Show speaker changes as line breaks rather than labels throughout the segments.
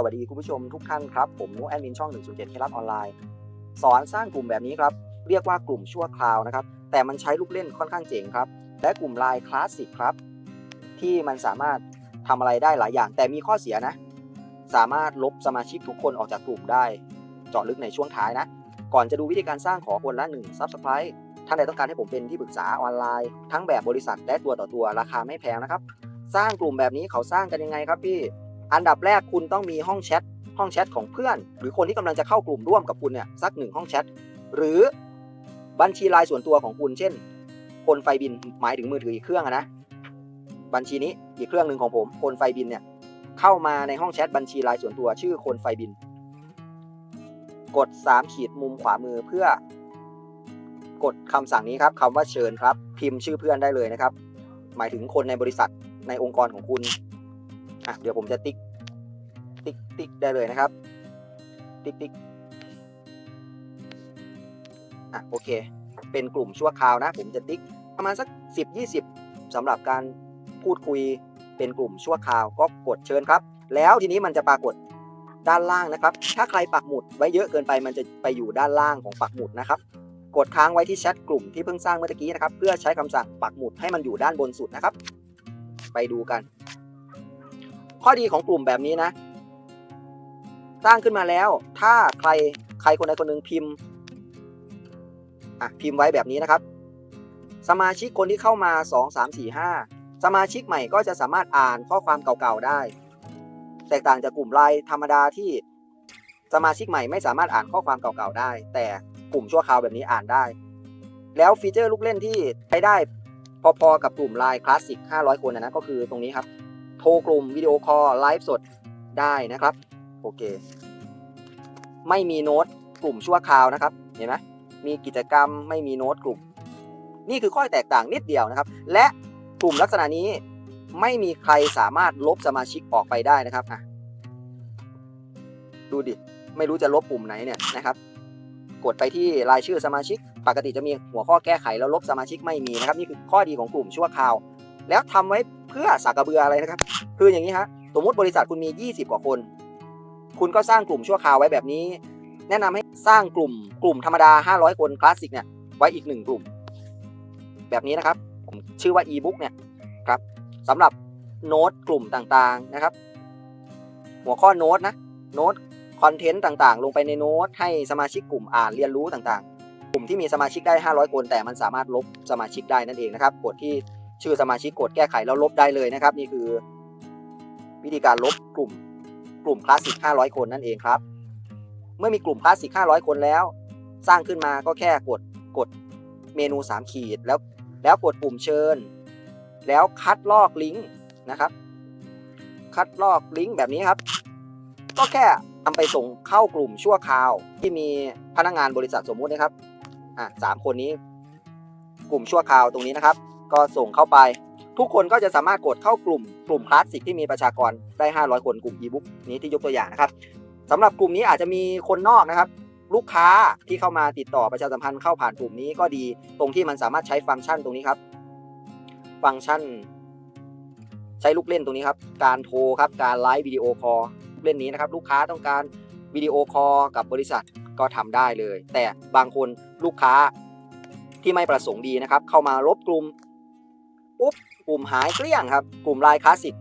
สวัสดีคุณผู้ชมทุกท่านครับ ผมนุแอดมินช่อง 107เคล็ดลับออนไลน์ สอนสร้างกลุ่มแบบนี้ครับ เรียกว่ากลุ่มชั่วคราวนะครับ แต่มันใช้ลูกเล่นค่อนข้างเจ๋งครับ และกลุ่มไลน์คลาสสิกครับ ที่มันสามารถทำอะไรได้หลายอย่าง แต่มีข้อเสียนะ สามารถลบสมาชิกทุกคนออกจากกลุ่มได้ เจาะลึกในช่วงท้ายนะ ก่อนจะดูวิธีการสร้างขอคนละ1 Subscribe ท่านใดต้องการให้ผมเป็นที่ปรึกษาออนไลน์ ทั้งแบบบริษัทและตัวต่อตัวราคาไม่แพงนะครับ สร้างกลุ่มแบบนี้เขาสร้างกันยังไงครับพี่ อันดับแรกคุณต้องมีห้องแชทห้องแชทของเพื่อน หรือคนที่กำลังจะเข้ากลุ่มร่วมกับคุณเนี่ยสักหนึ่งห้องแชทหรือบัญชีรายส่วนตัวของคุณเช่น คนไฟบินหมายถึงมือถืออีกเครื่องนะ บัญชีนี้อีกเครื่องหนึ่งของผม คนไฟบินเนี่ยเข้ามาในห้องแชทบัญชีรายส่วนตัวชื่อคนไฟบิน กด 3 ขีดมุมขวามือเพื่อ กดคำสั่งนี้ครับคำว่าเชิญครับ พิมพ์ชื่อเพื่อนได้เลยนะครับ หมายถึงคนในบริษัทในองค์กรของคุณอะเดี๋ยวผมจะติ๊ก ติ๊กติ๊กได้เลยนะครับ ติ๊กติ๊กอะโอเค เป็นกลุ่มชั่วคราวนะ ผมจะติ๊กประมาณสัก 10 20สำหรับการพูดคุยเป็นกลุ่มชั่วคราวก็กดเชิญครับ แล้วทีนี้มันจะปรากฏด้านล่างนะครับ ถ้าใครปักหมุดไว้เยอะเกินไปมันจะไปอยู่ด้านล่างของปักหมุดนะครับ กดค้างไว้ที่แชทกลุ่มที่เพิ่งสร้างเมื่อกี้นะครับ เพื่อใช้คำสั่งปักหมุดให้มันอยู่ด้านบนสุดนะครับ ไปดูกัน ข้อดีของกลุ่มแบบนี้นะ สร้างขึ้นมาแล้ว ถ้าใครใครคนใดคนหนึ่งพิมพ์อะพิมพ์ไว้แบบนี้นะครับ สมาชิกคนที่เข้ามา 2 3 4 5 สมาชิกใหม่ก็จะสามารถอ่านข้อความเก่าๆได้ แตกต่างจากกลุ่มไลน์ธรรมดาที่สมาชิกใหม่ไม่สามารถอ่านข้อความเก่าๆได้ แต่กลุ่มชั่วคราวแบบนี้อ่านได้ แล้วฟีเจอร์ลูกเล่นที่ใช้ได้พอๆกับกลุ่มไลน์คลาสสิก 500 คนนะนะก็คือตรงนี้ครับ โทรกลุ่มวิดีโอคอลไลฟ์สดได้นะครับ โอเค ไม่มีโน้ตกลุ่มชั่วคราวนะครับ เห็นไหมมีกิจกรรมไม่มีโน้ตกลุ่ม นี่คือข้อแตกต่างนิดเดียวนะครับ และกลุ่มลักษณะนี้ไม่มีใครสามารถลบสมาชิกออกไปได้นะครับอะดูดิ ไม่รู้จะลบปุ่มไหนเนี่ยนะครับ กดไปที่รายชื่อสมาชิก ปกติจะมีหัวข้อแก้ไขแล้วลบสมาชิกไม่มีนะครับ นี่คือข้อดีของกลุ่มชั่วคราว แล้วทำไว้เพื่อสักกระเบืออะไรนะครับ คืออย่างนี้ฮะ สมมติบริษัทคุณมี 20 กว่าคน คุณก็สร้างกลุ่มชั่วคราวไว้แบบนี้ แนะนำให้สร้างกลุ่มกลุ่มธรรมดา 500 คนคลาสสิกเนี่ยไว้อีกหนึ่งกลุ่ม แบบนี้นะครับผมชื่อว่า e-book เนี่ยครับสำหรับโน้ตกลุ่มต่างๆนะครับ หัวข้อโน้ตนะโน้ตคอนเทนต์ต่างๆ ลงไปในโน้ตให้สมาชิกกลุ่มอ่านเรียนรู้ต่างๆ กลุ่มที่มีสมาชิกได้ 500 คนแต่มันสามารถลบสมาชิกได้นั่นเองนะครับกดที่ชื่อสมาชิกกดแก้ไขแล้วลบได้เลยนะครับ นี่คือ วิธีการลบกลุ่ม ลุ่มคลาสสิก 500 คนนั่นเองครับ เมื่อมีกลุ่มคลาสสิก 500 คนแล้ว สร้างขึ้นมาก็แค่กดกดเมนู 3 ขีดแล้วแล้วกดปุ่มเชิญ แล้วคัดลอกลิงก์นะครับ คัดลอกลิงก์แบบนี้ครับ ก็แค่นำไปส่งเข้ากลุ่มชั่วคราวที่มีพนักงานบริษัทสมมุตินะครับอะสามคนนี้ กลุ่มชั่วคราวตรงนี้นะครับ ก็ส่งเข้าไป ทุกคนก็จะสามารถกดเข้ากลุ่มกลุ่มคลาสสิกที่มีประชากรได้ 500 คนกลุ่ม e-book นี้ที่ยกตัวอย่างนะครับสำหรับกลุ่มนี้อาจจะมีคนนอกนะครับลูกค้าที่เข้ามาติดต่อประชาสัมพันธ์เข้าผ่านกลุ่มนี้ก็ดีตรงที่มันสามารถใช้ฟังก์ชันตรงนี้ครับ ฟังก์ชัน ใช้ลูกเล่นตรงนี้ครับ การโทรครับการไลฟ์วิดีโอคอลลูกเล่นนี้นะครับ ลูกค้าต้องการวิดีโอคอลกับบริษัทก็ทำได้เลย แต่บางคนลูกค้าที่ไม่ประสงค์ดีนะครับ เข้ามาลบกลุ่ม ปุ๊บกลุ่มหายเกลี้ยงครับ กลุ่มไลน์คลาสสิก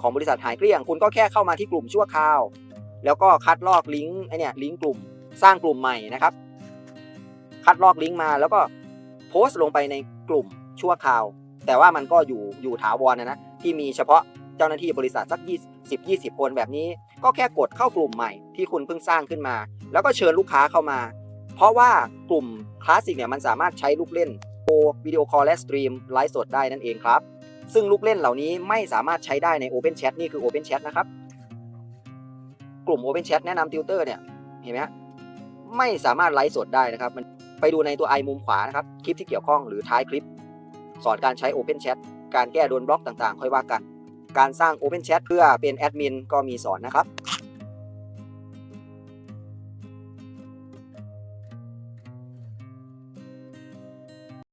ของบริษัทหายเกลี้ยง คุณก็แค่เข้ามาที่กลุ่มชั่วคราว แล้วก็คัดลอกลิงก์ไอเนี่ยลิงก์กลุ่มสร้างกลุ่มใหม่นะครับ คัดลอกลิงก์มาแล้วก็โพสต์ลงไปในกลุ่มชั่วคราว แต่ว่ามันก็อยู่อยู่ถาวรนะนะที่มีเฉพาะเจ้าหน้าที่บริษัทสัก 20 20 คนแบบนี้ ก็แค่กดเข้ากลุ่มใหม่ ที่คุณเพิ่งสร้างขึ้นมา แล้วก็เชิญลูกค้าเข้ามา เพราะว่ากลุ่มคลาสสิกเนี่ยมันสามารถใช้ลูกเล่น วิดีโอคอลและสตรีมไลฟ์สดได้นั่นเองครับ ซึ่งลูกเล่นเหล่านี้ไม่สามารถใช้ได้ใน Open Chat นี่คือ Open Chat นะครับ กลุ่ม Open Chat แนะนำติวเตอร์เนี่ย เห็นไหมฮะไม่สามารถไลฟ์สดได้นะครับ มันไปดูในตัวไอมุมขวานะครับ คลิปที่เกี่ยวข้องหรือท้ายคลิป สอนการใช้ Open Chat การแก้โดนบล็อกต่างๆ ค่อยว่ากัน การสร้าง Open Chat เพื่อเป็นแอดมินก็มีสอนนะครับ